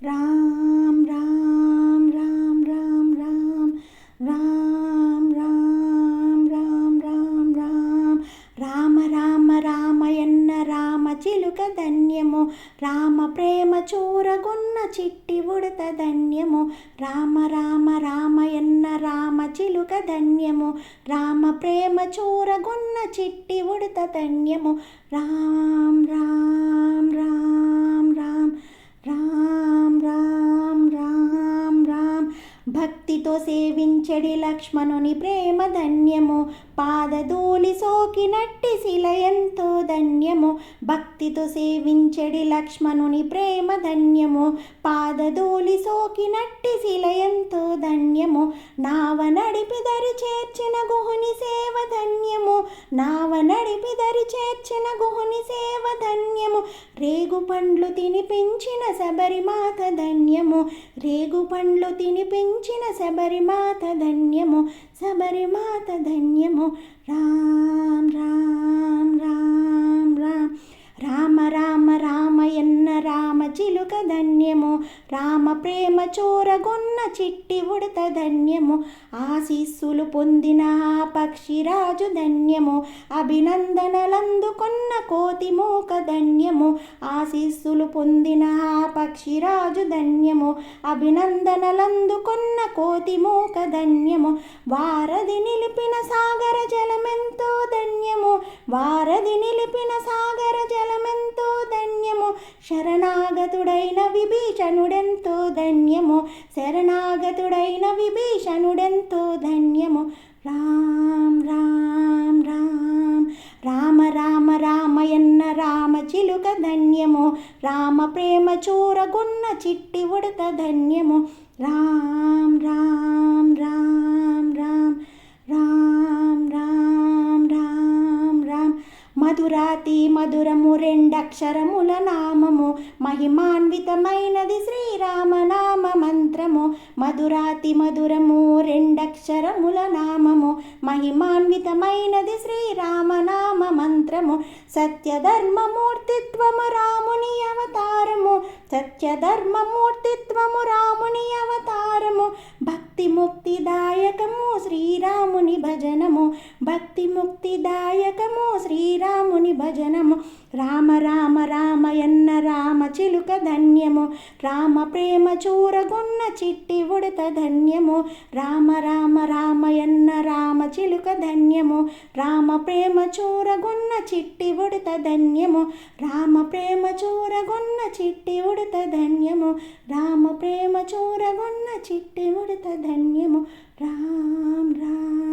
రామ్ రామ్ రామ్ రామ్ రామ్ రామ్ రామ్ రామ్ రామ్ రామ్ రామ రామ రామయన్న రామ చిలుక ధన్యము రామ ప్రేమ చూరగొన్న చిట్టి ఉడత ధన్యము రామ రామ రామయన్న రామ చిలుక ధన్యము రామ ప్రేమ చూరగొన్న చిట్టి ఉడత ధన్యము రామ్ రామ్ రామ్ భక్తితో సేవించడి లక్ష్మణుని ప్రేమ ధన్యము. పాదధూళి సోకినట్టి శిల ఎంతో ధన్యము. భక్తితో సేవించడి లక్ష్మణుని ప్రేమ ధన్యము. పాదధూళి సోకినట్టి శిల ఎంతో ధన్యము. నావ నడిపి దరి చేర్చిన గుహుని సేవ ధన్యము. నావ నడిపి దరి చేర్చిన గుహుని సేవ ధన్యము. రేగు పండ్లు తినిపించిన శబరిమాత ధన్యము. రేగు పండ్లు తినిపించిన శబరిమాత ధన్యము. శబరిమాత ధన్యము. రామ్ రామ్. చిలుక ధన్యము రామ ప్రేమ చోరగొన్న చిట్టి ఉడత ధన్యము. ఆశీస్సులు పొందిన ఆ పక్షిరాజు ధన్యము. అభినందనలందుకున్న కోతి మూక ధన్యము. ఆశీస్సులు పొందిన ఆ పక్షిరాజు ధన్యము. అభినందనలందుకున్న కోతి మూక ధన్యము. వారధి నిలిపిన సా విభీషణుడెంతో ధన్యము? శరణాగతుడైన విభీషణుడెంతో ధన్యము? రామ్ రామ్ రామ్. రామ రామ రామయన్న రామ చిలుక ధన్యము? రామ ప్రేమ చూరగున్న చిట్టి ఉడత ధన్యము? రామ్ రామ్ రామ్ రామ్. మధురాతి మధురము రెండక్షరముల నామము. మహిమాన్వితమైనది శ్రీరామనామ మంత్రము. మధురాతి మధురము రెండక్షరముల నామము. మహిమాన్వితమైనది శ్రీరామనామ మంత్రము. సత్యధర్మమూర్తిత్వము రాముని అవతారము. సత్యధర్మమూర్తిత్వము రాముని అవతారము. భక్తి భక్తి ముక్తిదాయకము శ్రీరాముని భజనము. భక్తి ముక్తిదాయకము శ్రీరాముని భజనము. రామ రామ రామ చిలుక ధన్యము. రామ ప్రేమ చూరగొన్న చిట్టి ఉడత ధన్యము. రామ రామ రామయన్న రామ చిలుక ధన్యము. రామ ప్రేమ చూరగొన్న చిట్టి ఉడత ధన్యము. రామ ప్రేమ చూరగొన్న చిట్టి ఉడత ధన్యము. రామ ప్రేమ చూరగొన్న చిట్టి ఉడత ధన్యము. రామ్ రామ్.